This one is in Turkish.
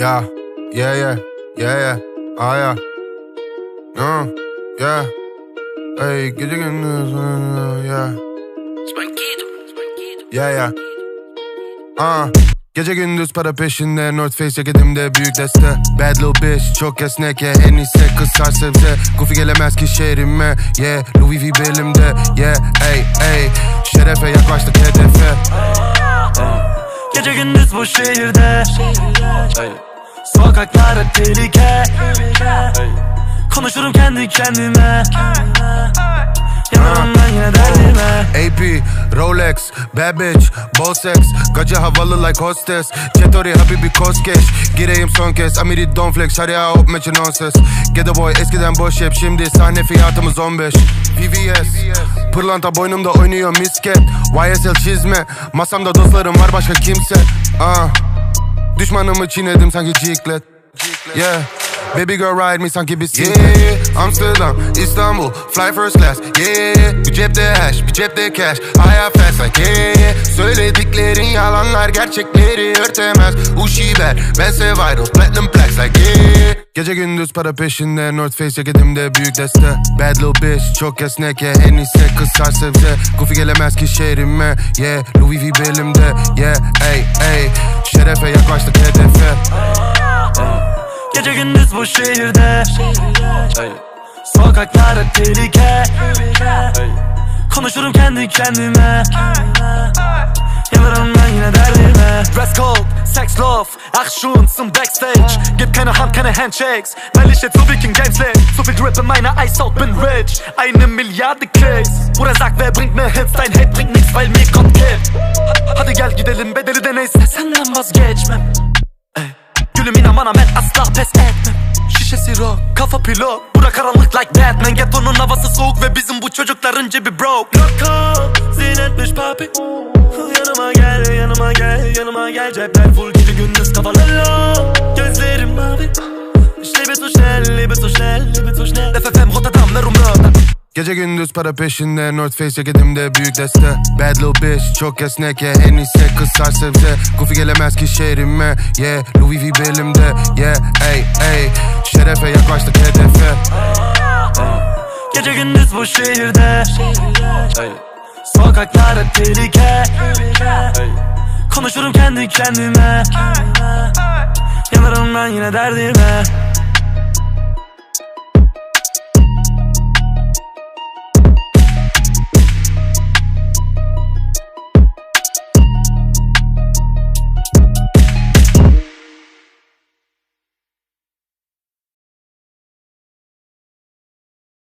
Yeah, yeah, yeah, yeah, yeah. Ah yeah. Uh, yeah. Hey, gece gündüz, uh, yeah. Yeah, yeah. Ah. Gece gündüz para peşinde North Face ceketimde büyük deste Bad little bitch çok esnek yeah En iyisi kızar sebze Goofy gelemez ki şehrime Yeah Louis V belimde Yeah ey ey Şerefe yaklaştık hedefe Gece gündüz bu şehirde Sokaklar hep tehlike. Konuşurum kendi kendime. Yanarım ben yine derdime. AP, Rolex, bad bitch, ball sex Gacı havalı like hostess. Çetori habibi koskeş Gireyim son kez. Amiri don flex Şarya hop meçin on ses. Ghetto boy eskiden boş hep Şimdi sahne fiyatımız 15 VVS Pırlanta boynumda oynuyor misket. YSL çizme. Masamda dostlarım var başka kimse. Ah Düşmanımı çiğnedim sanki ciklet. Yeah Baby girl ride me sanki bir siklet. Yeah, Amsterdam, İstanbul, fly first class. Yeah, bir cepte hash, bir cepte cash. Hayat fast like yeah. Söylediklerin yalanlar gerçekleri örtemez. Uşi ver, bense vital, platinum plaques like yeah. Gece gündüz para peşinde North Face ceketimde büyük deste. Bad little bitch çok esnek yeah En iyisi kızar sebze Goofy gelemez ki şehrime Yeah. Louis V belimde Şerefe yaklaştık hedefe Gece gündüz bu şehirde. Sokaklar hep tehlike. Konuşurum kendi kendime. Yanarım ben yine derdime. Dress code, sex love, Action zum Backstage. Gib keine Hand, keine Handshakes. Weil ich jetzt so Viking Games leg So viel Drip in meiner Eishaut, bin rich Eine Milliarde Klicks Bruder sag, wer bringt mir Hits? Dein Hate bringt nichts, weil mir kommt Geld Vazgeçmem Ey. Gülüm inan ben asla pes etmem. Şişesi rock, kafa pilot Bura karanlık like Batman. Ghetto'nun havası soğuk ve bizim bu çocukların cebi broke. Loco, zinetmiş papi. Yanıma gel, yanıma gel, yanıma gel. Cepler full gece gündüz kafalı Gözlerim mavi. Schnell, lebe so schnell Gece gündüz para peşinde North Face ceketimde büyük deste. Bad little bitch çok esnek yeah En iyisi kızar sebze Goofy gelemez ki şehrime Yeah Louis V belimde Yeah ey ey. Şerefe yaklaştık hedefe. Gece gündüz bu şehirde. Sokaklar hep tehlike. Konuşurum kendi kendime. Yanarım ben yine derdime